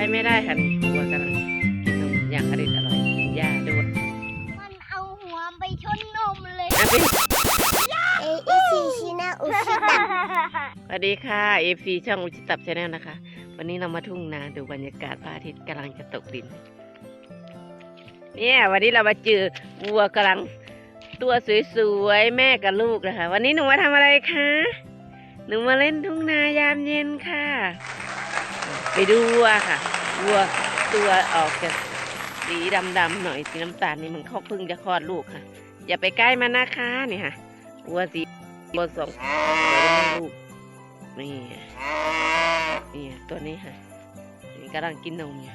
ไปไม่ได้ค่ะนี่วัวกำลังกินนมอย่างอร่อยอร่อยกินหญ้าด้วยมันเอาหัวไปชนนมเลยอะไปเออีซีชินาอุชิตันสวัสดีค่ะเอฟซีช่องอุชิตับชาแนลนะคะ วันนี้เรามาทุ่งนาดูบรรยากาศพระอาทิตย์กำลังจะตกดิน เนี่ยวันนี้เรามาเจอวัวกำลังตัวสวยๆแม่กับลูกนะคะ วันนี้หนูมาทำอะไรคะหนูมาเล่นทุ่งนายามเย็นค่ะ ไปดูวัวค่ะวัวตัวออกจากสีดำๆหน่อยสีน้ำตาลนี่มันเขาเพิ่งจะคลอดลูกค่ะ อย่าไปใกล้มันนะคะนี่ค่ะวัวสีวัวสองลูกนี่นี่ตัวนี้ค่ะนี่กำลังกินนมอยู่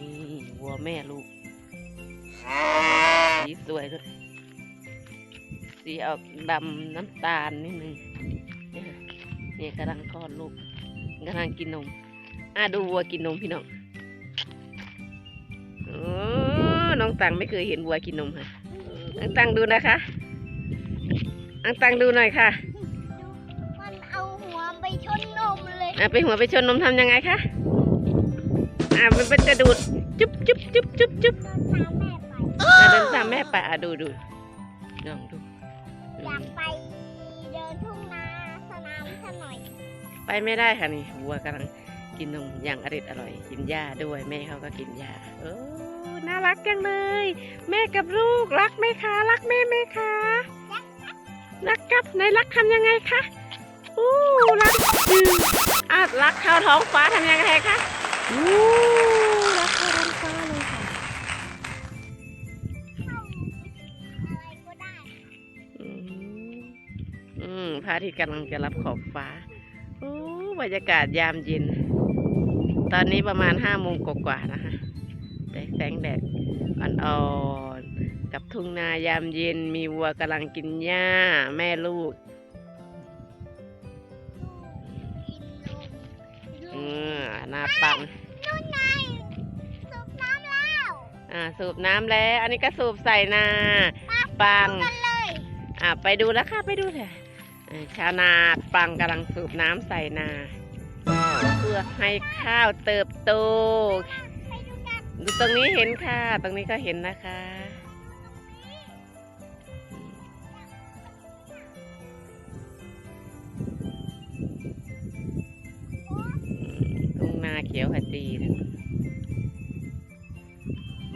นี่วัวแม่ลูกสีสวยด้วยสีออกดำน้ำตาลนิดนึง นี่กำลังคลอดลูกกำลังกินนมอะดูวัวกินนมพี่น้องโอ้น้องตังไม่เคยเห็นวัวกินนมค่ะน้องตังดูนะคะน้องตังดูหน่อยค่ะ มันเอาหัวไปชนนมเลยอะไปหัวไปชนนมทำยังไงคะอะมันเป็นจะดูดจุ๊บจุ๊บจุ๊บจุ๊บจุ๊บเดินตามแม่ไปอะเดินตามแม่ไปอะดูดูลองดูอยากไป ไปไม่ได้ค่ะนี่วัวกำลังกินนมอย่างอร่อยอร่อย กินหญ้าด้วยแม่เขาก็กินหญ้าโอ้น่ารักจังเลย แม่กับลูกรักไหมคะรักแม่ไหมคะรักกับไหนรักทำยังไงคะอู้รักจืออะรักเข้าท้องฟ้าทำยังไงคะอู้รักเข้าท้องฟ้าเลยค่ะอะไรก็ได้อืมอืมพระอาทิตย์กำลังจะรับขอบฟ้า บรรยากาศยามเย็น ตอนนี้ประมาณห้าโมงกว่าๆนะคะแต่แสงแดดอ่อนๆ กับทุ่งนายามเย็นมีวัวกำลังกินหญ้าแม่ลูกกินนมอืมหน้าปังนู่นไงสูบน้ำแล้ว อ่า สูบน้ำแล้ว อันนี้ก็สูบใส่นา ปังกันเลยอ่าไปดูแล้วค่ะ ไปดูเถอะอ่า ชาวนาปังกำลังสูบน้ำใส่นา เพื่อให้ข้าวเติบโตดูกันดูตรงนี้เห็นค่ะ ตรงนี้ก็เห็นนะคะทุ่งนาเขียวขจีนะ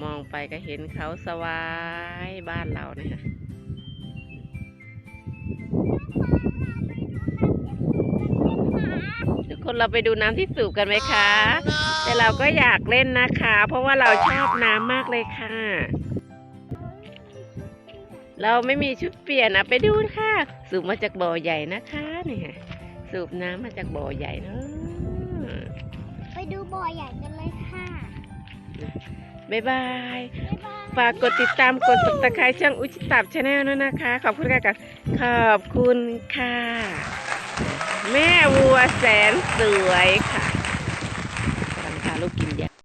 มองไปก็เห็นเขาสวายบ้านเราเนี่ยค่ะ คนเราไปดูน้ำที่สูบกันไหมคะ แต่เราก็อยากเล่นนะคะ เพราะว่าเราชอบน้ำมากเลยค่ะ เราไม่มีชุดเปลี่ยนนะไปดูค่ะ สูบมาจากบ่อใหญ่นะคะเนี่ยสูบน้ำมาจากบ่อใหญ่เนอะไปดูบ่อใหญ่กันเลยค่ะบ๊ายบายบ๊ายบายฝากกดติดตามกด subscribe ช่องอุชิตับชาแนลด้วยนะคะ ขอบคุณค่ะกับขอบคุณค่ะ แม่วัวแสนสวยค่ะ